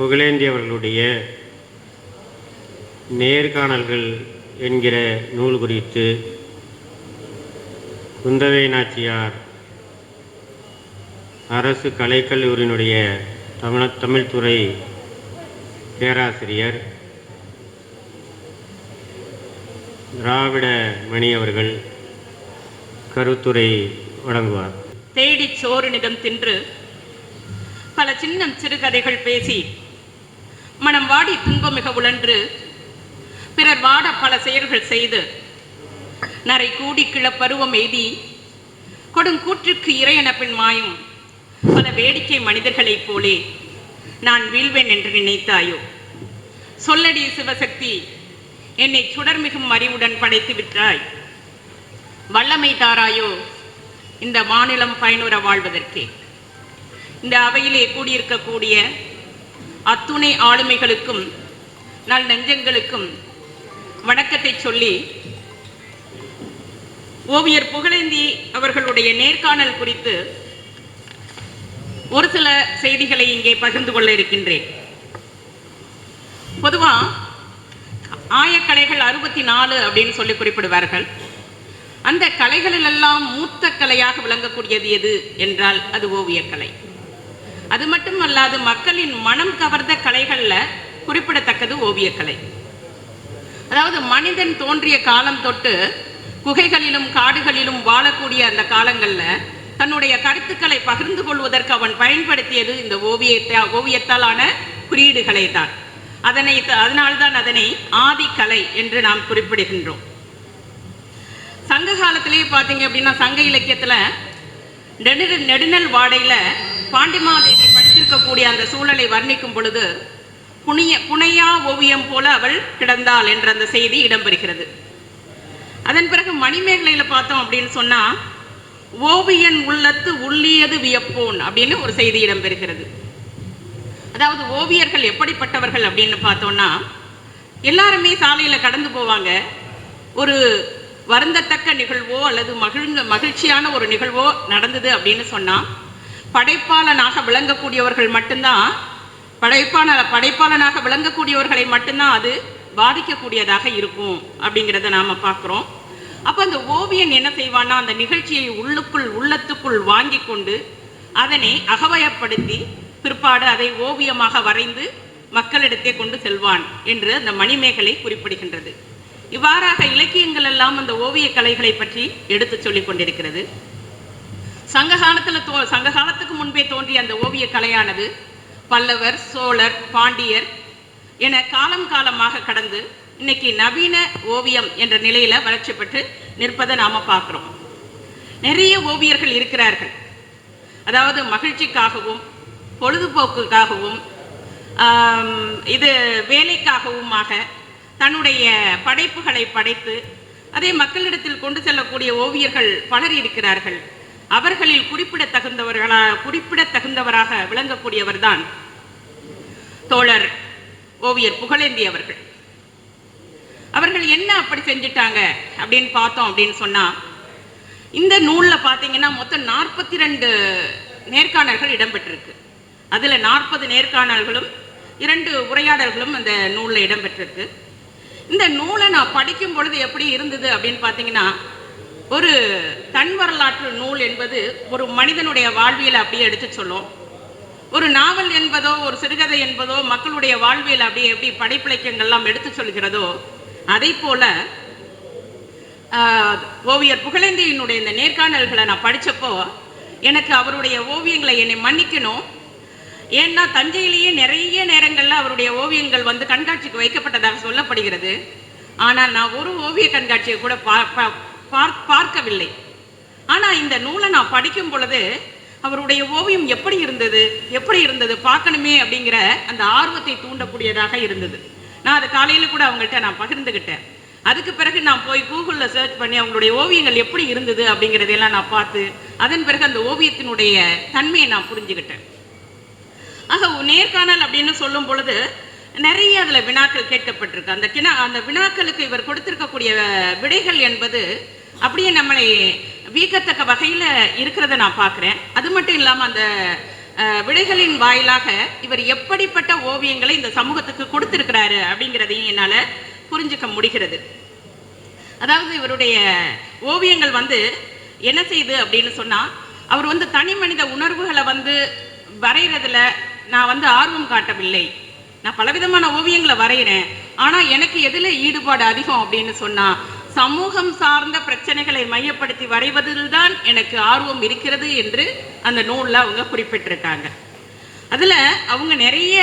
புகழேந்தி அவர்களுடைய நேர்காணல்கள் என்கிற நூல் குறித்து குந்தவை நாச்சியார் அரசு கலைக்கல்லூரியினுடைய தமிழ் தமிழ்துறை பேராசிரியர் திராவிட மணி அவர்கள் கருத்துரை வழங்குவார். தேடிச் நிதம் தின்று பல சின்னம் சிறுகதைகள் பேசி மனம் வாடி துன்பமிக உழன்று பிறர் வாட பல செயல்கள் செய்து நரை கூடி கிளப்பருவம் எய்தி கொடுங்கூற்றுக்கு இறையென பின் மாயும் பல வேடிக்கை மனிதர்களைப் போலே நான் வீழ்வேன் என்று நினைத்தாயோ? சொல்லடி சிவசக்தி என்னை சுடர்மிகும் அறிவுடன் படைத்து விட்டாய். வல்லமை தாராயோ இந்த மாநிலம் பயனுற வாழ்வதற்கே. இந்த அவையிலே கூடியிருக்கக்கூடிய அத்துணை ஆளுமைகளுக்கும் நல் நெஞ்சங்களுக்கும் வணக்கத்தை சொல்லி ஓவியர் புகழேந்தி அவர்களுடைய நேர்காணல் குறித்து ஒரு சில செய்திகளை இங்கே பகிர்ந்து கொள்ள இருக்கின்றேன். பொதுவா ஆயக்கலைகள் அறுபத்தி நாலு அப்படின்னு சொல்லி குறிப்பிடுவார்கள். அந்த கலைகளிலெல்லாம் மூத்த கலையாக விளங்கக்கூடியது எது என்றால் அது ஓவியக்கலை. அது மட்டும் அல்லாது மக்களின் மனம் கவர்ந்த கலைகளில் குறிப்பிடத்தக்கது ஓவியக்கலை. அதாவது மனிதன் தோன்றிய காலம் தொட்டு குகைகளிலும் காடுகளிலும் வாழக்கூடிய அந்த காலங்களில் தன்னுடைய கருத்துக்களை பகிர்ந்து கொள்வதற்கு அவன் பயன்படுத்தியது இந்த ஓவியத்தை ஓவியத்தாலான குறியீடுகளை தான். அதனை அதனால்தான் அதனை ஆதிக்கலை என்று நாம் குறிப்பிடுகின்றோம். சங்க காலத்திலேயே பார்த்தீங்க அப்படின்னா சங்க இலக்கியத்தில் நெடு நெடுநல் வாடையில் பாண்டிமாதேவி படித்திருக்கக்கூடிய அந்த சூழலை வர்ணிக்கும் பொழுது புனிய புனையா ஓவியம் போல அவள் கிடந்தாள் என்ற அந்த செய்தி இடம்பெறுகிறது. அதன் பிறகு மணிமேகலையில் பார்த்தோம் அப்படின்னு சொன்னால் ஓவியன் உள்ளத்து உள்ளியது வியப்போன் அப்படின்னு ஒரு செய்தி இடம்பெறுகிறது. அதாவது ஓவியர்கள் எப்படிப்பட்டவர்கள் அப்படின்னு பார்த்தோம்னா எல்லாருமே சாலையில் கடந்து போவாங்க. ஒரு வருந்தத்தக்க நிகழ்வோ அல்லது மகிழ்ந்த மகிழ்ச்சியான ஒரு நிகழ்வோ நடந்தது அப்படின்னு சொன்னால் படைப்பாளனாக விளங்கக்கூடியவர்கள் மட்டும்தான் படைப்பாள படைப்பாளனாக விளங்கக்கூடியவர்களை மட்டும்தான் அது பாதிக்கக்கூடியதாக இருக்கும் அப்படிங்கிறத நாம் பார்க்குறோம். அப்போ அந்த ஓவியன் என்ன செய்வான்னா அந்த நிகழ்ச்சியை உள்ளுக்குள் உள்ளத்துக்குள் வாங்கி கொண்டு அதனை அகவயப்படுத்தி பிற்பாடு அதை ஓவியமாக வரைந்து மக்களிடத்தே கொண்டு செல்வான் என்று அந்த மணிமேகலை குறிப்பிடுகின்றது. இவ்வாறாக இலக்கியங்கள் எல்லாம் அந்த ஓவிய கலைகளை பற்றி எடுத்து சொல்லிக் கொண்டிருக்கிறது. சங்ககாலத்தில் தோ சங்க காலத்துக்கு முன்பே தோன்றிய அந்த ஓவிய கலையானது பல்லவர் சோழர் பாண்டியர் என காலம் காலமாக கடந்து இன்னைக்கு நவீன ஓவியம் என்ற நிலையில வளர்ச்சி பெற்று நிற்பதை நாம பார்க்கிறோம். நிறைய ஓவியர்கள் இருக்கிறார்கள். அதாவது மகிழ்ச்சிக்காகவும் பொழுதுபோக்குக்காகவும் இது வேலைக்காகவுமாக தன்னுடைய படைப்புகளை படைத்து அதை மக்களிடத்தில் கொண்டு செல்லக்கூடிய ஓவியர்கள் பலர் இருக்கிறார்கள். அவர்களில் குறிப்பிடத்தகுந்தவர்களா குறிப்பிடத்தகுந்தவராக விளங்கக்கூடியவர்தான் தோழர் ஓவியர் புகழேந்தி அவர்கள். அவர்கள் என்ன அப்படி செஞ்சிட்டாங்க அப்படின்னு பார்த்தோம் அப்படின்னு சொன்னா இந்த நூல்ல பார்த்தீங்கன்னா மொத்தம் நாற்பத்தி ரெண்டு நேர்காணல்கள் இடம்பெற்றிருக்கு. அதுல நாற்பது நேர்காணல்களும் இரண்டு உரையாடல்களும் அந்த நூல்ல இடம்பெற்றிருக்கு. இந்த நூலை நான் படிக்கும் பொழுது எப்படி இருந்தது அப்படின்னு பார்த்தீங்கன்னா ஒரு தன் வரலாற்று நூல் என்பது ஒரு மனிதனுடைய வாழ்வியலை அப்படியே எடுத்து சொல்லும். ஒரு நாவல் என்பதோ ஒரு சிறுகதை என்பதோ மக்களுடைய வாழ்வியல் அப்படியே எப்படி படைப்பிலக்கியங்கள்லாம் எடுத்து சொல்கிறதோ அதே போல ஓவியர் புகழேந்தியினுடைய இந்த நேர்காணல்களை நான் படித்தப்போ எனக்கு அவருடைய ஓவியங்களை என்னை மன்னிக்கணும். ஏன்னா தஞ்சையிலேயே நிறைய நேரங்களில் அவருடைய ஓவியங்கள் வந்து கண்காட்சிக்கு வைக்கப்பட்டதாக சொல்லப்படுகிறது. ஆனால் நான் ஒரு ஓவிய கண்காட்சியை கூட பா- பார்க்கவில்லை. ஆனால் இந்த நூலை நான் படிக்கும் பொழுது அவருடைய ஓவியம் எப்படி இருந்தது எப்படி இருந்தது பார்க்கணுமே அப்படிங்கிற அந்த ஆர்வத்தை தூண்டக்கூடியதாக இருந்தது. நான் அது காலையில் கூட அவங்கள்ட்ட நான் பகிர்ந்துக்கிட்டேன் அதுக்கு பிறகு நான் போய் கூகுளில் சர்ச் பண்ணி அவங்களுடைய ஓவியங்கள் எப்படி இருந்தது அப்படிங்கிறதையெல்லாம் நான் பார்த்து அதன் பிறகு அந்த ஓவியத்தினுடைய தன்மையை நான் புரிஞ்சுக்கிட்டேன் ஆக நேர்காணல் அப்படின்னு சொல்லும் பொழுது நிறைய அதில் வினாக்கள் கேட்கப்பட்டிருக்கு. அந்த கிணா அந்த வினாக்களுக்கு இவர் கொடுத்திருக்கக்கூடிய விடைகள் என்பது அப்படியே நம்மளை வீக்கத்தக்க வகையில் இருக்கிறத நான் பார்க்குறேன். அது மட்டும் இல்லாமல் அந்த விடைகளின் வாயிலாக இவர் எப்படிப்பட்ட ஓவியங்களை இந்த சமூகத்துக்கு கொடுத்துருக்கிறாரு அப்படிங்கிறதையும் என்னால் புரிஞ்சுக்க முடிகிறது. அதாவது இவருடைய ஓவியங்கள் வந்து என்ன செய்யுது அப்படின்னு சொன்னால் அவர் வந்து தனி மனித உணர்வுகளை வந்து வரைகிறதுல நான் வந்து ஆர்வம் காட்டவில்லை. நான் பலவிதமான ஓவியங்களை வரைகிறேன் ஆனால் எனக்கு எதில் ஈடுபாடு அதிகம் அப்படின்னு சொன்னால் சமூகம் சார்ந்த பிரச்சனைகளை மையப்படுத்தி வரைவதில் தான் எனக்கு ஆர்வம் இருக்கிறது என்று அந்த நூலில் அவங்க குறிப்பிட்டிருக்காங்க. அதில் அவங்க நிறைய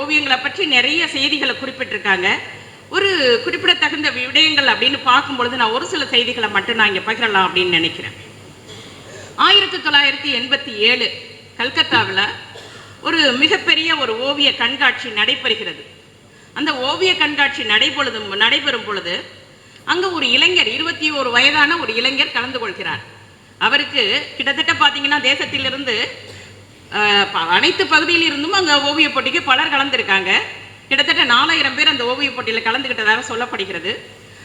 ஓவியங்களை பற்றி நிறைய செய்திகளை குறிப்பிட்டிருக்காங்க. ஒரு குறிப்பிடத்தகுந்த விடயங்கள் அப்படின்னு பார்க்கும் பொழுது நான் ஒரு சில செய்திகளை மட்டும் நான் இங்கே பகிரலாம் அப்படின்னு நினைக்கிறேன். ஆயிரத்தி தொள்ளாயிரத்தி எண்பத்தி ஏழு கல்கத்தாவில் ஒரு மிகப்பெரிய ஒரு ஓவிய கண்காட்சி நடைபெறுகிறது. அந்த ஓவிய கண்காட்சி நடைபொழுது நடைபெறும் பொழுது அங்க ஒரு இளைஞர் இருபத்தி ஒரு வயதான ஒரு இளைஞர் கலந்து கொள்கிறார். அவருக்கு கிட்டத்தட்ட பார்த்தீங்கன்னா தேசத்திலிருந்து ப- அனைத்து பகுதியிலிருந்தும் அங்கே ஓவிய போட்டிக்கு பலர் கலந்துருக்காங்க. கிட்டத்தட்ட நாலாயிரம் பேர் அந்த ஓவிய போட்டியில் கலந்துக்கிட்டதாக சொல்லப்படுகிறது.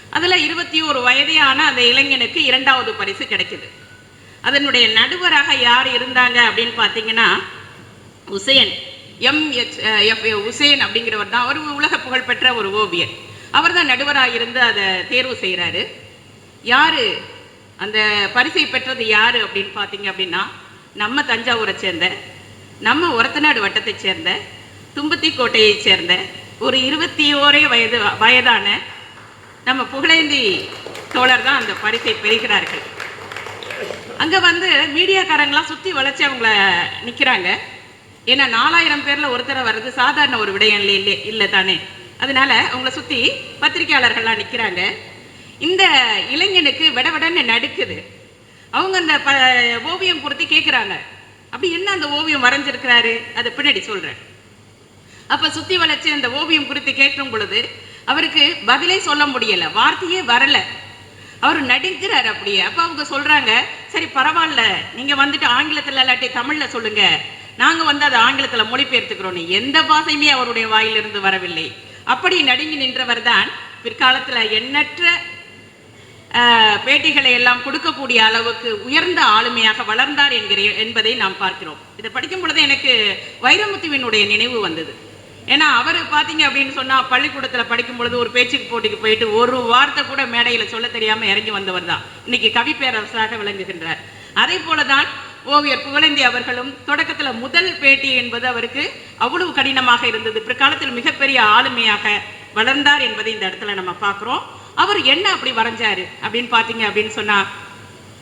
அதில் இருபத்தி ஒரு வயதையான அந்த இளைஞனுக்கு இரண்டாவது பரிசு கிடைக்குது. அதனுடைய நடுவராக யார் இருந்தாங்க அப்படின்னு பார்த்தீங்கன்னா Husain. M H F Husain அப்படிங்கிறவர் தான். அவர் உலக புகழ்பெற்ற ஒரு ஓவியர். அவர் தான் நடுவராக இருந்து அதை தேர்வு செய்கிறாரு யார்? அந்த பரிசை பெற்றது யார் அப்படின்னு பார்த்தீங்க அப்படின்னா நம்ம தஞ்சாவூரை சேர்ந்த நம்ம ஒரத்தநாடு வட்டத்தைச் சேர்ந்த தும்பத்தி கோட்டையைச் சேர்ந்த ஒரு இருபத்தி ஓரே வயது வயதான நம்ம புகழேந்தி தோழர் தான் அந்த பரிசை பெறுகிறார்கள். அங்கே வந்து மீடியாக்காரங்களாம் சுற்றி வளைச்சி அவங்கள நிற்கிறாங்க ஏன்னா நாலாயிரம் பேரில் ஒருத்தரை வர்றது சாதாரண ஒரு விடயம் இல்லை இல்லை இல்லை தானே. அதனால அவங்கள சுத்தி பத்திரிகையாளர்கள்லாம் நிக்கிறாங்க. இந்த இளைஞனுக்கு விடவிடன்னு நடுக்குது. அவங்க அந்த ப ஓவியம் பொருத்தி கேட்குறாங்க அப்படி என்ன அந்த ஓவியம் வரைஞ்சிருக்கிறாரு? அதை பின்னாடி சொல்கிறேன் அப்போ சுத்தி வளர்ச்சி அந்த ஓவியம் குறித்து கேட்கும் பொழுது அவருக்கு பதிலே சொல்ல முடியலை. வார்த்தையே வரலை. அவர் நடிக்கிறார் அப்படியே. அப்போ அவங்க சொல்கிறாங்க சரி பரவாயில்ல. நீங்கள் வந்துட்டு ஆங்கிலத்தில் இல்லாட்டி தமிழில் சொல்லுங்கள் நாங்கள் வந்து அதை ஆங்கிலத்தில் மொழிபெயர்த்துக்கிறோன்னு எந்த பாசையுமே அவருடைய வாயிலிருந்து வரவில்லை. அப்படி நடுங்கி நின்றவர் தான் பிற்காலத்தில் எண்ணற்ற பேட்டிகளை எல்லாம் கொடுக்கக்கூடிய அளவுக்கு உயர்ந்த ஆளுமையாக வளர்ந்தார் என்கிற என்பதை நாம் பார்க்கிறோம். இதை படிக்கும் பொழுது எனக்கு வைரமுத்துவினுடைய நினைவு வந்தது. ஏன்னா அவர் பார்த்தீங்க அப்படின்னு சொன்னால் பள்ளிக்கூடத்தில் படிக்கும் பொழுது ஒரு பேச்சுக்கு போட்டிக்கு போயிட்டு ஒரு வார்த்தை கூட மேடையில் சொல்ல தெரியாமல் இறங்கி வந்தவர் தான். இன்னைக்கு கவி பேரரசராக விளங்குகின்றார். அதே போலதான் ஓவியர் புகழேந்தி அவர்களும் தொடக்கத்தில் முதல் பேட்டி என்பது அவருக்கு அவ்வளவு கடினமாக இருந்தது. பிற்காலத்தில் மிகப்பெரிய ஆளுமையாக வளர்ந்தார் என்பதை இந்த இடத்துல நம்ம பார்க்குறோம். அவர் என்ன அப்படி வரைஞ்சாரு அப்படின்னு பார்த்தீங்க அப்படின்னு சொன்னால்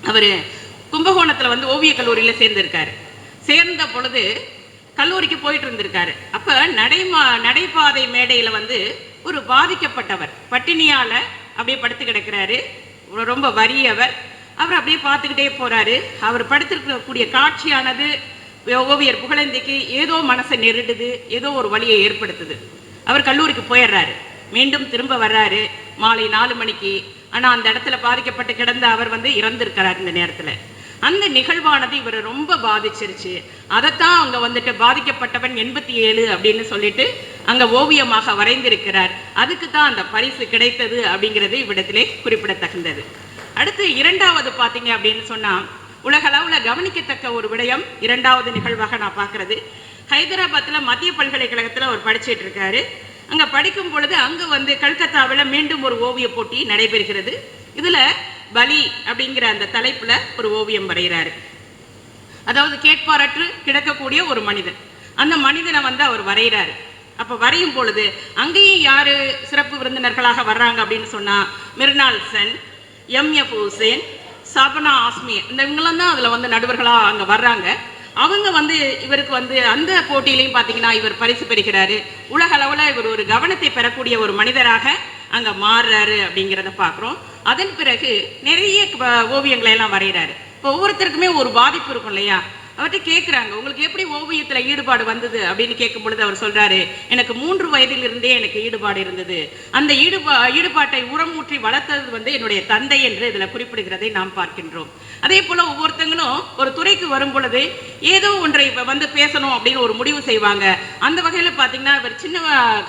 அவர் கும்பகோணத்தில் வந்து ஓவியக் கல்லூரியில் சேர்ந்திருக்காரு. சேர்ந்த பொழுது கல்லூரிக்கு போயிட்டு இருந்திருக்காரு. அப்போ நடைமா நடைபாதை மேடையில் வந்து ஒரு பாதிக்கப்பட்டவர். பட்டினியால் அப்படியே படுத்து கிடக்கிறாரு. ரொம்ப வறியவர். அவர் அப்படியே பார்த்துக்கிட்டே போறாரு. அவர் படுத்திருக்கக்கூடிய காட்சியானது ஓவியர் புகழந்திக்கு ஏதோ மனசை நெருடுது ஏதோ ஒரு வழியை ஏற்படுத்துது. அவர் கல்லூரிக்கு போயிடுறாரு. மீண்டும் திரும்ப வர்றாரு. மாலை நாலு மணிக்கு. ஆனா அந்த இடத்துல பாதிக்கப்பட்டு கிடந்த அவர் வந்து இறந்திருக்கிறார் இந்த நேரத்துல. அந்த நிகழ்வானது இவரை ரொம்ப பாதிச்சிருச்சு. அதைத்தான் அங்க வந்துட்டு பாதிக்கப்பட்டவன் எண்பத்தி ஏழு அப்படின்னு சொல்லிட்டு அங்க ஓவியமாக வரைந்திருக்கிறார். அதுக்கு தான் அந்த பரிசு கிடைத்தது அப்படிங்கிறது இவ்விடத்திலே குறிப்பிடத்தகுந்தது. அடுத்து இரண்டாவது பார்த்தீங்க அப்படின்னு சொன்னால் உலகளவில் கவனிக்கத்தக்க ஒரு விடயம் இரண்டாவது நிகழ்வாக நான் பார்க்குறது. ஹைதராபாத்தில் மத்திய பல்கலைக்கழகத்தில் அவர் படிச்சுட்டு இருக்காரு. அங்கே படிக்கும் பொழுது அங்கே வந்து கல்கத்தாவில் மீண்டும் ஒரு ஓவிய போட்டி நடைபெறுகிறது. இதில் பலி அப்படிங்கிற அந்த தலைப்பில் ஒரு ஓவியம் வரைகிறாரு. அதாவது கேட்பாரற்று கிடக்கக்கூடிய ஒரு மனிதன். அந்த மனிதனை வந்து அவர் வரைகிறாரு. அப்போ வரையும் பொழுது அங்கேயும் யாரு சிறப்பு விருந்தினர்களாக வர்றாங்க அப்படின்னு சொன்னால் Mrinal Sen M F Hussein Shabana Azmi. இந்த இவங்களாம் தான் அதில் வந்து நடுவர்களாக அங்கே வர்றாங்க. அவங்க வந்து இவருக்கு வந்து அந்த போட்டியிலையும் பார்த்தீங்கன்னா இவர் பரிசு பெறுகிறாரு. உலக அளவில் இவர் ஒரு கவனத்தை பெறக்கூடிய ஒரு மனிதராக அங்கே மாறுறாரு அப்படிங்கிறத பார்க்குறோம் அதன் பிறகு நிறைய ஓவியங்களை எல்லாம் வரைகிறாரு இப்போ ஒவ்வொருத்தருக்குமே ஒரு பாதிப்பு இருக்கும் இல்லையா? அவர்கிட்ட கேட்குறாங்க உங்களுக்கு எப்படி ஓவியத்துல ஈடுபாடு வந்தது? அப்படின்னு கேட்கும் பொழுது அவர் சொல்றாரு எனக்கு மூன்று வயதிலிருந்தே எனக்கு ஈடுபாடு இருந்தது. அந்த ஈடுபா ஈடுபாட்டை உரமூற்றி வளர்த்தது வந்து என்னுடைய தந்தை என்று இதுல குறிப்பிடுகிறதை நாம் பார்க்கின்றோம். அதே போல் ஒவ்வொருத்தங்களும் ஒரு துறைக்கு வரும் பொழுது ஏதோ ஒன்றை வந்து பேசணும் அப்படின்னு ஒரு முடிவு செய்வாங்க. அந்த வகையில பாத்தீங்கன்னா இவர் சின்ன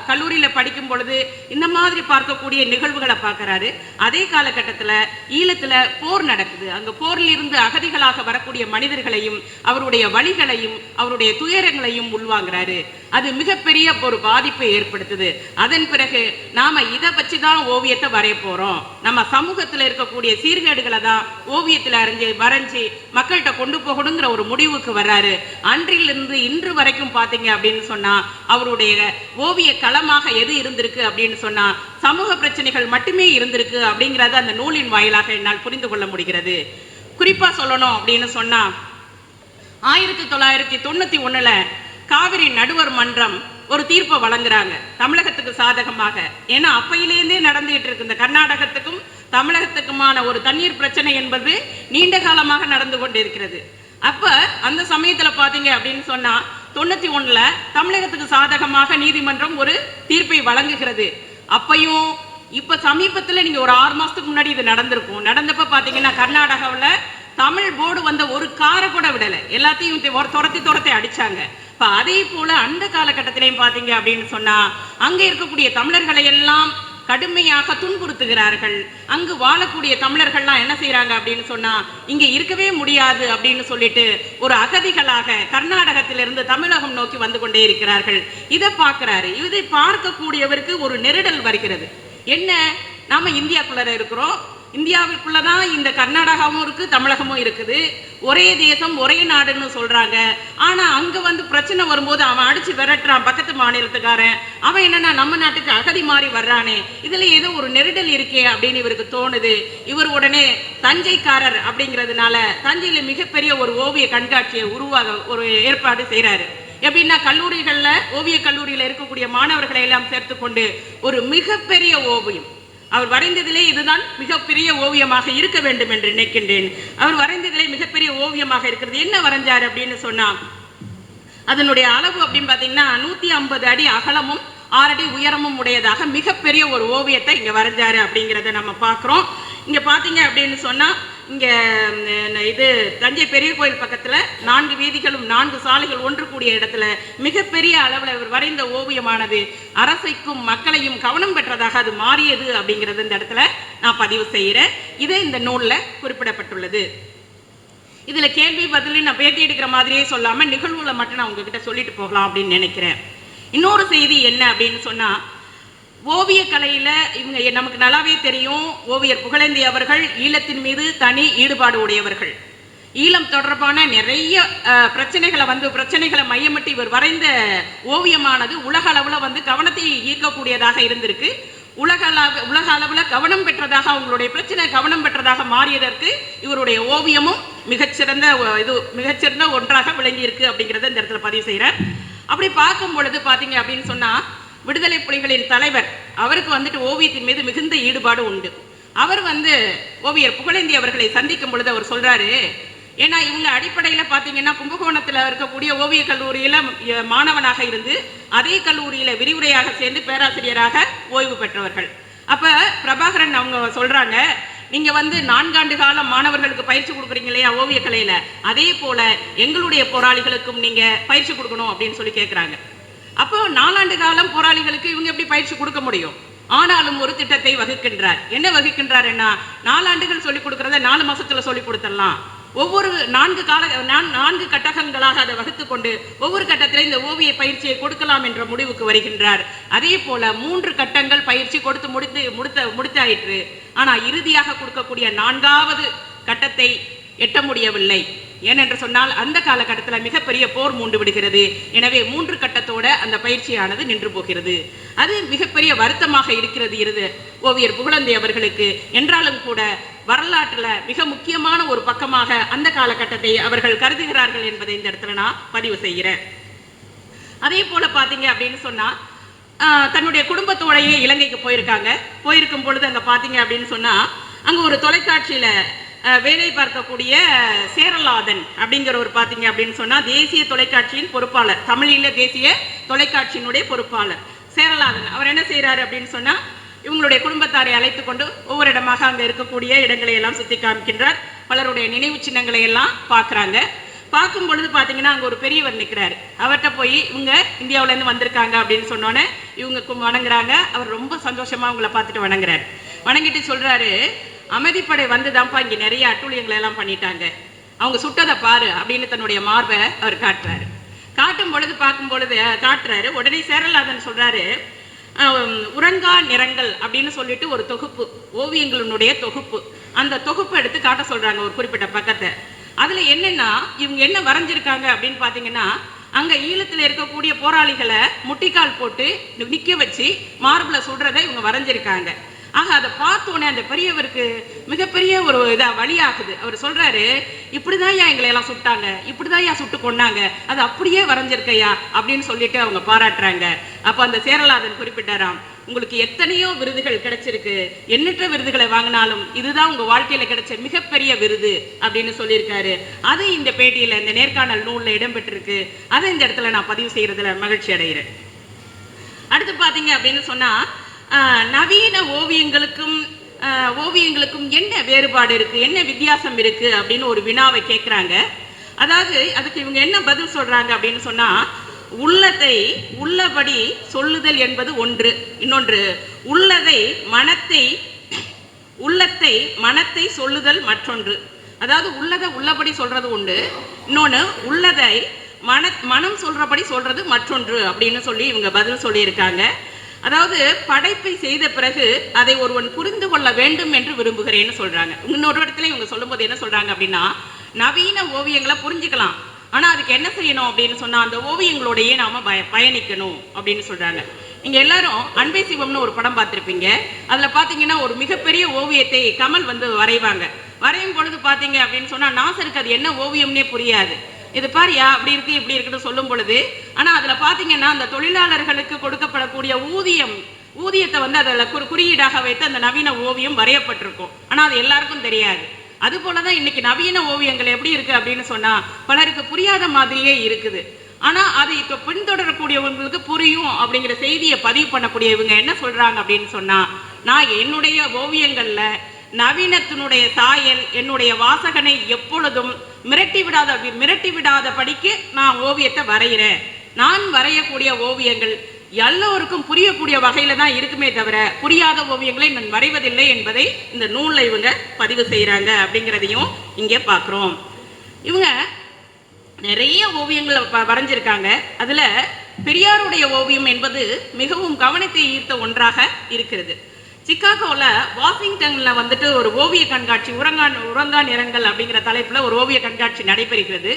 கல்லூரியில் கல்லூரியில படிக்கும் பொழுது இந்த மாதிரி பார்க்கக்கூடிய நிகழ்வுகளை பார்க்குறாரு அதே காலகட்டத்துல ஈழத்துல போர் நடக்குது. அங்க போரிலிருந்து அகதிகளாக வரக்கூடிய மனிதர்களையும் அவர் அவருடைய வழிகளையும் அவருடைய துயரங்களையும் உள்வாங்கிறாரு. அது மிகப்பெரிய ஒரு பாதிப்பை ஏற்படுத்துது. அதன் பிறகு நாம இதை வச்சு தான் ஓவியத்தை வரைய போறோம். நம்ம சமூகத்தில் இருக்கக்கூடிய சீர்கேடுகளை தான் ஓவியத்தில் அறிஞ்சு வரைஞ்சி மக்கள்கிட்ட கொண்டு போகணுங்கிற ஒரு முடிவுக்கு வர்றாரு. அன்றிலிருந்து இன்று வரைக்கும் பார்த்தீங்க அப்படின்னு சொன்னா அவருடைய ஓவிய களமாக எது இருந்திருக்கு அப்படின்னு சொன்னா சமூக பிரச்சனைகள் மட்டுமே இருந்திருக்கு அப்படிங்கிறத அந்த நூலின் வாயிலாக என்னால் புரிந்து கொள்ள முடிகிறது. குறிப்பா சொல்லணும் அப்படின்னு சொன்னா ஆயிரத்தி தொள்ளாயிரத்தி தொண்ணூத்தி ஒண்ணுல காவிரி நடுவர் மன்றம் ஒரு தீர்ப்பை வழங்குறாங்க. தமிழகத்துக்கு சாதகமாக. ஏன்னா அப்பையிலேருந்தே நடந்துகிட்டு இருக்கு இந்த கர்நாடகத்துக்கும் தமிழகத்துக்குமான ஒரு தண்ணீர் பிரச்சனை என்பது நீண்ட காலமாக நடந்து கொண்டிருக்கிறது. அப்ப அந்த சமயத்துல பாத்தீங்க அப்படின்னு சொன்னா தொண்ணூத்தி ஒண்ணுல தமிழகத்துக்கு சாதகமாக நீதிமன்றம் ஒரு தீர்ப்பை வழங்குகிறது. அப்பையும் இப்ப சமீபத்துல நீங்க ஒரு ஆறு மாசத்துக்கு முன்னாடி இது நடந்திருக்கும். நடந்தப்ப பாத்தீங்கன்னா கர்நாடகாவில் தமிழ் போர்டு வந்த ஒரு காரை கூட விடலை. எல்லாத்தையும் ஒரு துரத்தி துரத்தி அடிச்சாங்க. இப்போ அதே போல அந்த காலகட்டத்திலையும் பார்த்தீங்க அப்படின்னு சொன்னா அங்கே இருக்கக்கூடிய தமிழர்களை எல்லாம் கடுமையாக துன்புறுத்துகிறார்கள். அங்கு வாழக்கூடிய தமிழர்கள்லாம் என்ன செய்யறாங்க அப்படின்னு சொன்னா இங்க இருக்கவே முடியாது அப்படின்னு சொல்லிட்டு ஒரு அகதிகளாக கர்நாடகத்திலிருந்து தமிழகம் நோக்கி வந்து கொண்டே இருக்கிறார்கள். இதை பார்க்கிறாரு இதை பார்க்கக்கூடியவருக்கு ஒரு நெருடல் வருகிறது. என்ன? நாம இந்தியாக்குள்ள இருக்கிறோம். இந்தியாவிற்குள்ள தான் இந்த கர்நாடகாவும் இருக்குது தமிழகமும் இருக்குது. ஒரே தேசம் ஒரே நாடுன்னு சொல்கிறாங்க ஆனால் அங்கே வந்து பிரச்சனை வரும்போது அவன் அடித்து விரட்டுறான் பக்கத்து மாநிலத்துக்காரன். அவன் என்னன்னா நம்ம நாட்டுக்கு அகதி மாறி வர்றானே. இதில் ஏதோ ஒரு நெருடல் இருக்கே அப்படின்னு இவருக்கு தோணுது. இவர் உடனே தஞ்சைக்காரர் அப்படிங்கிறதுனால தஞ்சையில் மிகப்பெரிய ஒரு ஓவிய கண்காட்சியை உருவாக ஒரு ஏற்பாடு செய்கிறாரு எப்படின்னா கல்லூரிகளில் ஓவிய கல்லூரியில் இருக்கக்கூடிய மாணவர்களை எல்லாம் சேர்த்துக்கொண்டு ஒரு மிகப்பெரிய ஓவியம். அவர் வரைந்ததிலே இதுதான் மிகப்பெரிய ஓவியமாக இருக்க வேண்டும் என்று நினைக்கின்றேன். அவர் வரைந்ததிலே மிகப்பெரிய ஓவியமாக இருக்கிறது. என்ன வரைஞ்சாரு அப்படின்னு சொன்னா அதனுடைய அளவு அப்படின்னு பார்த்தீங்கன்னா நூத்தி ஐம்பது அடி அகலமும் ஆறு அடி உயரமும் உடையதாக மிகப்பெரிய ஒரு ஓவியத்தை இங்கே வரைஞ்சாரு அப்படிங்கிறத நம்ம பார்க்குறோம். இங்கே பார்த்தீங்க அப்படின்னு சொன்னால் இங்கே இது தஞ்சை பெரிய கோயில் பக்கத்தில் நான்கு வீதிகளும் நான்கு சாலைகள் ஒன்று கூடிய இடத்துல மிகப்பெரிய அளவில் இவர் வரைந்த ஓவியமானது. அரசைக்கும் மக்களையும் கவனம் பெற்றதாக அது மாறியது அப்படிங்கிறது இந்த இடத்துல நான் பதிவு செய்கிறேன் இது இந்த நூலில் குறிப்பிடப்பட்டுள்ளது. இதில் கேள்வி பதில் நான் பேட்டி எடுக்கிற மாதிரியே சொல்லாமல் நிகழ்வுகளை மட்டும் நான் உங்ககிட்ட சொல்லிட்டு போகலாம் அப்படின்னு நினைக்கிறேன். இன்னொரு செய்தி என்ன அப்படின்னு சொன்னால் ஓவிய கலையில இவங்க நமக்கு நல்லாவே தெரியும். ஓவியர் புகழேந்தி அவர்கள் ஈழத்தின் மீது தனி ஈடுபாடு உடையவர்கள். ஈழம் தொடர்பான நிறைய பிரச்சனைகளை வந்து பிரச்சனைகளை மையமிட்டு இவர் வரைந்த ஓவியமானது உலக அளவுல வந்து கவனத்தை ஈர்க்கக்கூடியதாக இருந்திருக்கு. உலக அளவு உலக அளவுல கவனம் பெற்றதாக அவங்களுடைய பிரச்சனை கவனம் பெற்றதாக மாறியதற்கு இவருடைய ஓவியமும் மிகச்சிறந்த இது மிகச்சிறந்த ஒன்றாக விளங்கியிருக்கு அப்படிங்கிறத இந்த இடத்துல பதிவு செய்கிறார் அப்படி பார்க்கும் பொழுது பார்த்தீங்க அப்படின்னு சொன்னா விடுதலை புலிகளின் தலைவர். அவருக்கு வந்துட்டு ஓவியத்தின் மீது மிகுந்த ஈடுபாடு உண்டு. அவர் வந்து ஓவியர் புகழேந்தி அவர்களை சந்திக்கும் பொழுது அவர் சொல்றாரு ஏன்னா இவங்க அடிப்படையில் பார்த்தீங்கன்னா கும்பகோணத்தில் இருக்கக்கூடிய ஓவிய கல்லூரியில் மாணவனாக இருந்து அதே கல்லூரியில் விரிவுரையாக சேர்ந்து பேராசிரியராக ஓய்வு பெற்றவர்கள். அப்போ பிரபாகரன் அவங்க சொல்கிறாங்க நீங்கள் வந்து நான்காண்டு காலம் மாணவர்களுக்கு பயிற்சி கொடுக்குறீங்க இல்லையா ஓவிய அதே போல் எங்களுடைய போராளிகளுக்கும் நீங்கள் பயிற்சி கொடுக்கணும் அப்படின்னு சொல்லி கேட்குறாங்க அப்போ நாலாண்டு காலம் போராளிகளுக்கு இவங்க எப்படி பயிற்சி கொடுக்க முடியும்? ஆனாலும் ஒரு திட்டத்தை வகுக்கின்றார். என்ன வகுக்கின்றார் என்ன? நாலாண்டுகள் சொல்லிக் கொடுக்கறத நாலு மாசத்துல சொல்லி கொடுத்துடலாம். ஒவ்வொரு நான்கு கால நான்- நான்கு கட்டகங்களாக அதை வகுத்து கொண்டு ஒவ்வொரு கட்டத்திலே இந்த ஓவிய பயிற்சியை கொடுக்கலாம் என்ற முடிவுக்கு வருகின்றார். அதே போல மூன்று கட்டங்கள் பயிற்சி கொடுத்து முடித்து முடித்த முடித்தாயிற்று. ஆனா இறுதியாக கொடுக்கக்கூடிய நான்காவது கட்டத்தை எட்ட முடியவில்லை. ஏனென்று சொன்னால் அந்த காலகட்டத்தில் மிகப்பெரிய போர் மூண்டு விடுகிறது. எனவே மூன்று கட்டத்தோட அந்த பயிற்சியானது நின்று போகிறது. அது மிகப்பெரிய வருத்தமாக இருக்கிறது இருது. ஓவியர் புகழந்தி அவர்களுக்கு. என்றாலும் கூட வரலாற்றில் மிக முக்கியமான ஒரு பக்கமாக அந்த காலகட்டத்தை அவர்கள் கருதுகிறார்கள் என்பதை இந்த இடத்துல நான் பதிவு செய்கிறேன். அதே போல பார்த்தீங்க அப்படின்னு சொன்னால் தன்னுடைய குடும்பத்தோடயே இலங்கைக்கு போயிருக்காங்க. போயிருக்கும் பொழுது அங்கே பார்த்தீங்க அப்படின்னு சொன்னால் அங்கே ஒரு தொலைக்காட்சியில் வேலை பார்க்கக்கூடிய சேரலாதன் அப்படிங்கிறவர் பார்த்தீங்க அப்படின்னு சொன்னால் தேசிய தொலைக்காட்சியின் பொறுப்பாளர். தமிழீழ தேசிய தொலைக்காட்சியினுடைய பொறுப்பாளர். சேரலாதன். அவர் என்ன செய்கிறாரு அப்படின்னு சொன்னால் இவங்களுடைய குடும்பத்தாரை அழைத்து கொண்டு ஒவ்வொரு இடமாக அங்கே இருக்கக்கூடிய இடங்களை எல்லாம் சுற்றி காமிக்கின்றார். பலருடைய நினைவு சின்னங்களை எல்லாம் பார்க்குறாங்க. பார்க்கும் பொழுது பார்த்தீங்கன்னா அங்கே ஒரு பெரியவர் நிற்கிறாரு அவர்கிட்ட போய் இவங்க இந்தியாவிலேருந்து வந்திருக்காங்க அப்படின்னு சொன்னோன்னே இவங்க வணங்குறாங்க. அவர் ரொம்ப சந்தோஷமாக அவங்கள பார்த்துட்டு வணங்குறாரு. வணங்கிட்டு சொல்கிறாரு அமைதிப்படை வந்துதான்ப்பா இங்கே நிறைய அட்டூழியங்களை எல்லாம் பண்ணிட்டாங்க. அவங்க சுட்டதை பாரு அப்படின்னு தன்னுடைய மார்பை அவர் காட்டுறாரு. காட்டும் பொழுது பார்க்கும் பொழுது காட்டுறாரு. உடனே சேரலாதன் சொல்றாரு உரங்கா உறங்கா நிறங்கள் அப்படின்னு சொல்லிட்டு ஒரு தொகுப்பு ஓவியங்களினுடைய தொகுப்பு. அந்த தொகுப்பு எடுத்து காட்ட சொல்றாங்க ஒரு குறிப்பிட்ட பக்கத்தை. அதுல என்னன்னா இவங்க என்ன வரைஞ்சிருக்காங்க அப்படின்னு பாத்தீங்கன்னா அங்க ஈழத்துல இருக்கக்கூடிய போராளிகளை முட்டிக்கால் போட்டு நிக்க வச்சு மார்பில் சுடுறதை இவங்க வரைஞ்சிருக்காங்க. ஆக அதை பார்த்த உடனே அந்த பெரியவருக்கு மிகப்பெரிய ஒரு இதா வழியாகுது. அவர் சொல்றாரு இப்படிதான் ஏன் எங்களை எல்லாம் சுட்டாங்க. இப்படிதான் ஏன் சுட்டு கொன்னாங்க. அது அப்படியே வரைஞ்சிருக்கையா? அப்படின்னு சொல்லிட்டு அவங்க பாராட்டுறாங்க. அப்ப அந்த சேரலாதன் குறிப்பிட்டாராம் உங்களுக்கு எத்தனையோ விருதுகள் கிடைச்சிருக்கு. எண்ணற்ற விருதுகளை வாங்கினாலும் இதுதான் உங்க வாழ்க்கையில கிடைச்ச மிகப்பெரிய விருது அப்படின்னு சொல்லியிருக்காரு. அது இந்த பேட்டியில இந்த நேர்காணல் நூல்ல இடம்பெற்றிருக்கு அதை இந்த இடத்துல நான் பதிவு செய்யறதுல மகிழ்ச்சி அடைகிறேன். அடுத்து பாத்தீங்க அப்படின்னு சொன்னா நவீன ஓவியங்களுக்கும் ஓவியங்களுக்கும் என்ன வேறுபாடு இருக்கு? என்ன வித்தியாசம் இருக்கு? அப்படின்னு ஒரு வினாவை கேட்குறாங்க அதாவது அதுக்கு இவங்க என்ன பதில் சொல்றாங்க அப்படின்னு சொன்னா உள்ளதை உள்ளபடி சொல்லுதல் என்பது ஒன்று. இன்னொன்று உள்ளதை மனத்தை உள்ளத்தை மனத்தை சொல்லுதல் மற்றொன்று. அதாவது உள்ளதை உள்ளபடி சொல்றது உண்டு. இன்னொன்று உள்ளதை மன மனம் சொல்றபடி சொல்றது மற்றொன்று அப்படின்னு சொல்லி இவங்க பதில் சொல்லியிருக்காங்க. அதாவது படைப்பை செய்த பிறகு அதை ஒருவன் புரிந்து கொள்ள வேண்டும் என்று விரும்புகிறேன்னு சொல்றாங்க. இன்னொரு இடத்துல இவங்க சொல்லும்போது என்ன சொல்றாங்க அப்படின்னா நவீன ஓவியங்களை புரிஞ்சுக்கலாம். ஆனா அதுக்கு என்ன செய்யணும் அப்படின்னு சொன்னா அந்த ஓவியங்களோடையே நாம பய பயணிக்கணும் அப்படின்னு சொல்றாங்க. நீங்க எல்லாரும் அன்பை சிவம்னு ஒரு படம் பார்த்துருப்பீங்க. அதுல பாத்தீங்கன்னா ஒரு மிகப்பெரிய ஓவியத்தை கமல் வந்து வரைவாங்க. வரையும் பொழுது பாத்தீங்க அப்படின்னு சொன்னா நாசருக்கு அது என்ன ஓவியம்னே புரியாது. இது பாரியா அப்படி இருக்கு இப்படி இருக்குன்னு சொல்லும் பொழுது ஆனா அதுல பாத்தீங்கன்னா அந்த தொழிலாளர்களுக்கு கொடுக்கப்படக்கூடிய ஊதியம் ஊதியத்தை வந்து அதில் குறி குறியீடாக வைத்து அந்த நவீன ஓவியம் வரையப்பட்டிருக்கும். ஆனால் அது எல்லாருக்கும் தெரியாது. அது போலதான் இன்னைக்கு நவீன ஓவியங்கள் எப்படி இருக்கு அப்படின்னு சொன்னா பலருக்கு புரியாத மாதிரியே இருக்குது. ஆனா அதை இப்போ பின்தொடரக்கூடியவங்களுக்கு புரியும் அப்படிங்கிற செய்தியை பதிவு பண்ணக்கூடிய இவங்க என்ன சொல்றாங்க அப்படின்னு சொன்னா நான் என்னுடைய ஓவியங்கள்ல நவீனத்தினுடைய சாயல் என்னுடைய வாசகனை எப்பொழுதும் மிரட்டி விடாத மிரட்டி விடாத படிக்கு நான் ஓவியத்தை வரைகிறேன். நான் வரையக்கூடிய ஓவியங்கள் எல்லோருக்கும் புரியக்கூடிய வகையில தான் இருக்குமே தவிர புரியாத ஓவியங்களை நான் வரைவதில்லை என்பதை இந்த நூலில் இவங்க பதிவு செய்கிறாங்க அப்படிங்கிறதையும் இங்கே பார்க்குறோம். இவங்க நிறைய ஓவியங்களை வ- வரைஞ்சிருக்காங்க. அதில் பெரியாருடைய ஓவியம் என்பது மிகவும் கவனத்தை ஈர்த்த ஒன்றாக இருக்கிறது. சிக்காகோவில் வாஷிங்டனில் வந்துட்டு ஒரு ஓவிய கண்காட்சி உறங்கா உறங்கா நிறங்கள் அப்படிங்கிற தலைப்பில் ஒரு ஓவிய கண்காட்சி நடைபெறுகிறது.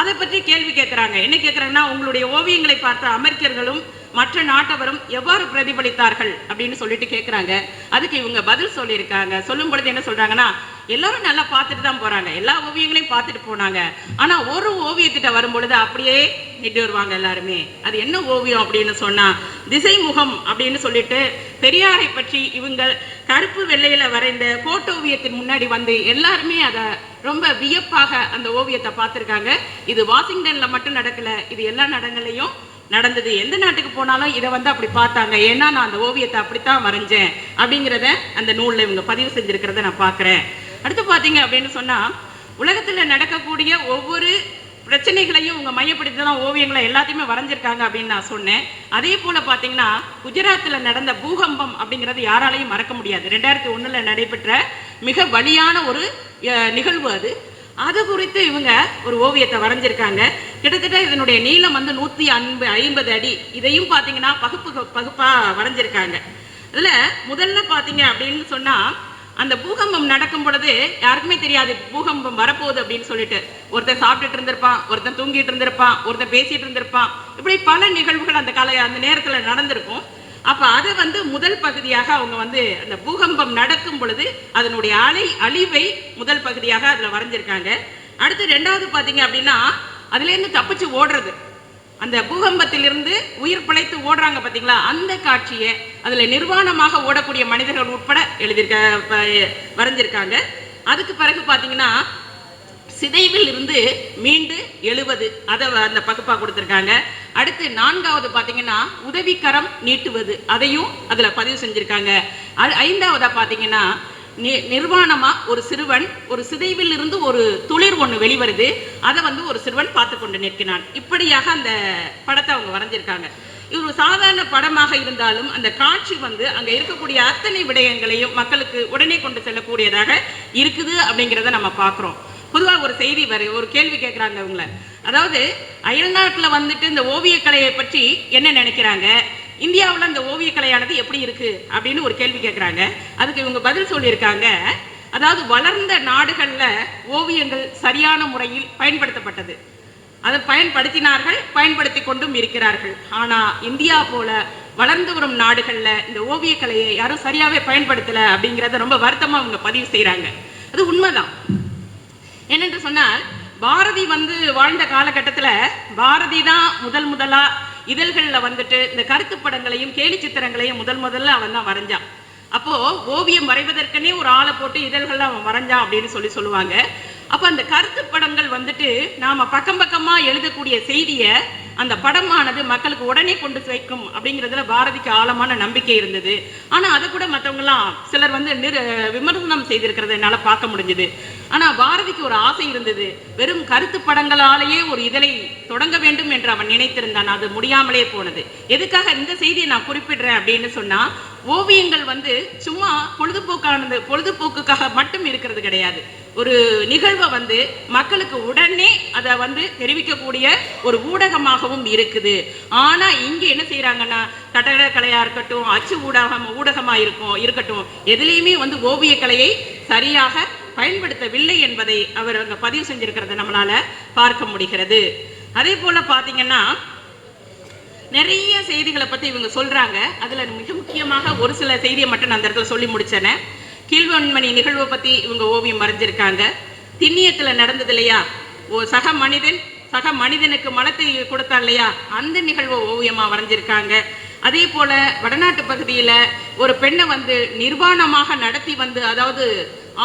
அதை பற்றி கேள்வி கேட்குறாங்க. என்ன கேட்குறாங்கன்னா உங்களுடைய ஓவியங்களை பார்த்த அமெரிக்கர்களும் மற்ற நாட்டவரும் எவ்வாறு பிரதிபலித்தார்கள் அப்படின்னு சொல்லிட்டு கேட்குறாங்க. அதுக்கு இவங்க பதில் சொல்லியிருக்காங்க. சொல்லும் பொழுது என்ன சொல்கிறாங்கன்னா எல்லாரும் நல்லா பார்த்துட்டு தான் போறாங்க. எல்லா ஓவியங்களையும் பார்த்துட்டு போனாங்க. ஆனா ஒரு ஓவியத்திட்ட வரும் பொழுது அப்படியே நிட்டு வருவாங்க எல்லாருமே. அது என்ன ஓவியம் அப்படின்னு சொன்னா திசை முகம் அப்படின்னு சொல்லிட்டு பெரியாரை பற்றி இவங்க கருப்பு வெள்ளையில வரைந்த கோட்டோவியத்தின் முன்னாடி வந்து எல்லாருமே அதை ரொம்ப வியப்பாக அந்த ஓவியத்தை பார்த்துருக்காங்க. இது வாஷிங்டன்ல மட்டும் நடக்கல. இது எல்லா நடங்களையும் நடந்தது. எந்த நாட்டுக்கு போனாலும் இதை வந்து அப்படி பார்த்தாங்க. ஏன்னா நான் அந்த ஓவியத்தை அப்படித்தான் வரைஞ்சேன் அப்படிங்கிறத அந்த நூலில் இவங்க பதிவு செஞ்சிருக்கிறத நான் பார்க்குறேன். அடுத்து பார்த்தீங்க அப்படின்னு சொன்னால் உலகத்தில் நடக்கக்கூடிய ஒவ்வொரு பிரச்சனைகளையும் உங்கள் மையப்படுத்தி தான் ஓவியங்களை எல்லாத்தையுமே வரைஞ்சிருக்காங்க அப்படின்னு நான் சொன்னேன். அதே போல் பார்த்தீங்கன்னா குஜராத்தில் நடந்த பூகம்பம் அப்படிங்கிறது யாராலையும் மறக்க முடியாது. ரெண்டாயிரத்தி ஒன்றில் நடைபெற்ற மிக வலியான ஒரு நிகழ்வு அது. அது குறித்து இவங்க ஒரு ஓவியத்தை வரைஞ்சிருக்காங்க. கிட்டத்தட்ட இதனுடைய நீளம் வந்து நூற்றி ஐம்பது ஐம்பது அடி. இதையும் பார்த்தீங்கன்னா பகுப்பு பகுப்பாக வரைஞ்சிருக்காங்க. இதில் முதல்ல பார்த்தீங்க அப்படின்னு சொன்னால் அந்த பூகம்பம் நடக்கும் பொழுது யாருக்குமே தெரியாது பூகம்பம் வரப்போகுது அப்படின்னு சொல்லிட்டு. ஒருத்தன் சாப்பிட்டுட்டு இருந்திருப்பான் ஒருத்தன் தூங்கிட்டு இருந்திருப்பான் ஒருத்தன் பேசிட்டு இருந்திருப்பான். இப்படி பல நிகழ்வுகள் அந்த கால அந்த நேரத்துல நடந்திருக்கும். அப்ப அது வந்து முதல் பகுதியாக அவங்க வந்து அந்த பூகம்பம் நடக்கும் பொழுது அதனுடைய அலை அழிவை முதல் பகுதியாக அதுல வரைஞ்சிருக்காங்க. அடுத்து ரெண்டாவது பாத்தீங்க அப்படின்னா அதுல இருந்து தப்பிச்சு ஓடுறது. அந்த பூகம்பத்திலிருந்து உயிர் பிழைத்து ஓடுறாங்க பார்த்தீங்களா அந்த காட்சியை அதில் நிர்வாணமாக ஓடக்கூடிய மனிதர்கள் உட்பட எழுதியிருக்க ப- வரைஞ்சிருக்காங்க. அதுக்கு பிறகு பார்த்தீங்கன்னா சிதைவில் இருந்து மீண்டு எழுவது அதை அந்த பகுப்பாக கொடுத்துருக்காங்க. அடுத்து நான்காவது பார்த்தீங்கன்னா உதவிக்கரம் நீட்டுவது அதையும் அதில் பதிவு செஞ்சுருக்காங்க. ஐந்தாவதாக பார்த்தீங்கன்னா நிர்வாணமா ஒரு சிறுவன் ஒரு சிதைவில் இருந்து ஒரு துளிர் ஒன்று வெளிவருது. அதை வந்து ஒரு சிறுவன் பார்த்து கொண்டு நிற்கிறான். இப்படியாக அந்த படத்தை அவங்க வரைஞ்சிருக்காங்க. இது ஒரு சாதாரண படமாக இருந்தாலும் அந்த காட்சி வந்து அங்கே இருக்கக்கூடிய அத்தனை விடயங்களையும் மக்களுக்கு உடனே கொண்டு செல்லக்கூடியதாக இருக்குது அப்படிங்கிறத நம்ம பார்க்குறோம். பொதுவாக ஒரு செய்தி வரை ஒரு கேள்வி கேட்குறாங்க இவங்கள அதாவது அயல்நாட்டில் வந்துட்டு இந்த ஓவியக்கலையை பற்றி என்ன நினைக்கிறாங்க? இந்தியாவில் அந்த ஓவியக்கலையானது எப்படி இருக்கு அப்படின்னு ஒரு கேள்வி கேட்குறாங்க அதுக்கு இவங்க பதில் சொல்லியிருக்காங்க. அதாவது வளர்ந்த நாடுகளில் ஓவியங்கள் சரியான முறையில் பயன்படுத்தப்பட்டது. அதை பயன்படுத்தினார்கள் பயன்படுத்தி கொண்டும் இருக்கிறார்கள். ஆனால் இந்தியா போல வளர்ந்து வரும் நாடுகளில் இந்த ஓவியக்கலையை யாரும் சரியாகவே பயன்படுத்தலை அப்படிங்கிறத ரொம்ப வருத்தமாக அவங்க பதிவு செய்கிறாங்க அது உண்மைதான். என்னென்று சொன்னால் பாரதி வந்து வாழ்ந்த காலகட்டத்தில் பாரதி தான் முதல் முதலாக இதழ்களில் வந்துட்டு இந்த கருத்து படங்களையும் கேலி சித்திரங்களையும் முதல் முதல்ல அவன் தான் வரைஞ்சான். அப்போ ஓவியம் வரைவதற்கனே ஒரு ஆளை போட்டு இதழ்கள் அவன் வரைஞ்சான் அப்படின்னு சொல்லி சொல்லுவாங்க. அப்ப அந்த கருத்து படங்கள் வந்துட்டு நாம பக்கம் பக்கமா எழுதக்கூடிய செய்தியை அந்த படமானது மக்களுக்கு உடனே கொண்டு சேர்க்கும் அப்படிங்கிறதுல பாரதிக்கு ஆழமான நம்பிக்கை இருந்தது. ஆனால் அதை கூட மற்றவங்கலாம் சிலர் வந்து நிறு விமர்சனம் செய்திருக்கிறத என்னால் பார்க்க முடிஞ்சது. ஆனால் பாரதிக்கு ஒரு ஆசை இருந்தது. வெறும் கருத்து படங்களாலேயே ஒரு இதழை தொடங்க வேண்டும் என்று அவன் நினைத்திருந்தான். அது முடியாமலே போனது. எதுக்காக இந்த செய்தியை நான் குறிப்பிடுறேன் அப்படின்னு சொன்னால் ஓவியங்கள் வந்து சும்மா பொழுதுபோக்கானது பொழுதுபோக்குக்காக மட்டும் இருக்கிறது கிடையாது. ஒரு நிகழ்வை வந்து மக்களுக்கு உடனே அதை வந்து தெரிவிக்கக்கூடிய ஒரு ஊடகமாகவும் இருக்குது. ஆனால் இங்கே என்ன செய்கிறாங்கன்னா கட்டடக்கலையாக இருக்கட்டும் அச்சு ஊடகம் ஊடகமாக இருக்கும் இருக்கட்டும் எதுலேயுமே வந்து ஓவியக்கலையை சரியாக பயன்படுத்தவில்லை என்பதை அவர் அங்கே பதிவு செஞ்சிருக்கிறத நம்மளால பார்க்க முடிகிறது. அதே போல் பார்த்தீங்கன்னா நிறைய செய்திகளை பத்தி இவங்க சொல்றாங்க. அதுல மிக முக்கியமாக ஒரு சில செய்தியை மட்டும் நான் அந்த இடத்துல சொல்லி முடிச்சேனே. கீழ்வன்மணி நிகழ்வை பத்தி இவங்க ஓவியம் வரைஞ்சிருக்காங்க திண்ணியத்துல நடந்தது இல்லையா? ஓ சக மனிதன் சக மனிதனுக்கு மலத்தை கொடுத்தான் இல்லையா? அந்த நிகழ்வை ஓவியமா வரைஞ்சிருக்காங்க அதே போல வடநாட்டு பகுதியில ஒரு பெண்ணை வந்து நிர்வாணமாக நடத்தி வந்து அதாவது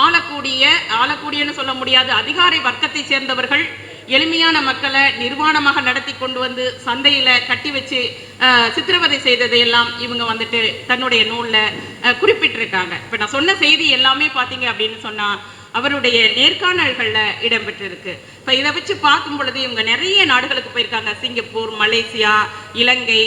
ஆளக்கூடிய ஆளக்கூடியன்னு சொல்ல முடியாது அதிகாரி வர்க்கத்தை சேர்ந்தவர்கள் எளிமையான மக்களை நிர்வாணமாக நடத்தி கொண்டு வந்து சந்தையில கட்டி வச்சு சித்திரவதை செய்ததையெல்லாம் இவங்க வந்துட்டு தன்னுடைய நூல்ல குறிப்பிட்டிருக்காங்க. இப்ப நான் சொன்ன செய்தி எல்லாமே பாத்தீங்க அப்படின்னு சொன்னா அவருடைய நேர்காணல்களில் இடம்பெற்றிருக்கு. இப்போ இதை வச்சு பார்க்கும் பொழுது இவங்க நிறைய நாடுகளுக்கு போயிருக்காங்க. Singapore Malaysia Ilangai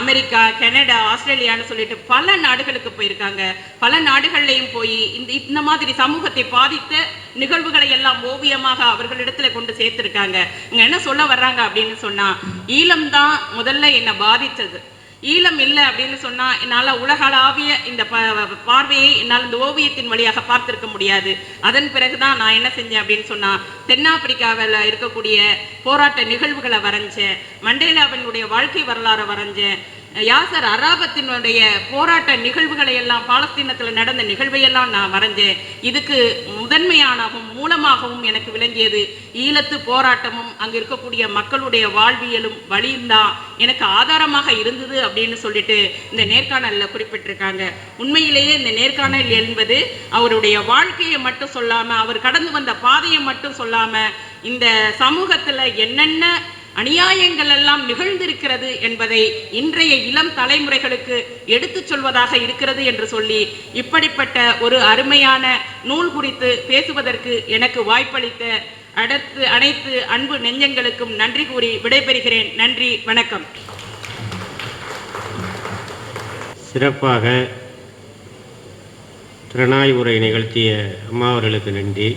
America Canada ஆஸ்திரேலியான்னு சொல்லிட்டு பல நாடுகளுக்கு போயிருக்காங்க. பல நாடுகள்லையும் போய் இந்த இந்த மாதிரி சமூகத்தை பாதித்த நிகழ்வுகளை எல்லாம் ஓவியமாக அவர்களிடத்துல கொண்டு சேர்த்துருக்காங்க. இங்கே என்ன சொல்ல வர்றாங்க அப்படின்னு சொன்னால் ஈழம் தான் முதல்ல என்னை பாதித்தது. ஈழம் இல்லை அப்படின்னு சொன்னால் என்னால் உலகளாவிய இந்த ப- பார்வையை என்னால் இந்த ஓவியத்தின் வழியாக பார்த்திருக்க முடியாது. அதன் பிறகு தான் நான் என்ன செஞ்சேன் அப்படின்னு சொன்னால் தென்னாப்பிரிக்காவில் இருக்கக்கூடிய போராட்ட நிகழ்வுகளை வரைஞ்சேன். மண்டேலாவினுடைய வாழ்க்கை வரலாறை வரைஞ்சேன். யாசர் அராபத்தினுடைய போராட்ட நிகழ்வுகளை எல்லாம் பாலஸ்தீனத்தில் நடந்த நிகழ்வையெல்லாம் நான் வரைஞ்சேன் இதுக்கு முதன்மையானவும் மூலமாகவும் எனக்கு விளங்கியது ஈழத்து போராட்டமும் அங்கே இருக்கக்கூடிய மக்களுடைய வாழ்வியலும் வழியும் தான் எனக்கு ஆதாரமாக இருந்தது அப்படின்னு சொல்லிட்டு இந்த நேர்காணலில் குறிப்பிட்டிருக்காங்க. உண்மையிலேயே இந்த நேர்காணல் என்பது அவருடைய வாழ்க்கையை மட்டும் சொல்லாமல் அவர் கடந்து வந்த பாதையை மட்டும் சொல்லாமல் இந்த சமூகத்தில் என்னென்ன அநியாயங்கள் எல்லாம் நிகழ்ந்திருக்கிறது என்பதை இன்றைய இளம் தலைமுறைகளுக்கு எடுத்துச் சொல்வதாக இருக்கிறது என்று சொல்லி இப்படிப்பட்ட ஒரு அருமையான நூல் குறித்து பேசுவதற்கு எனக்கு வாய்ப்பளித்த அடுத்து அனைத்து அன்பு நெஞ்சங்களுக்கும் நன்றி கூறி விடைபெறுகிறேன். நன்றி வணக்கம். சிறப்பாக திறனாய் உரை நிகழ்த்திய அம்மா அவர்களுக்கு நன்றி.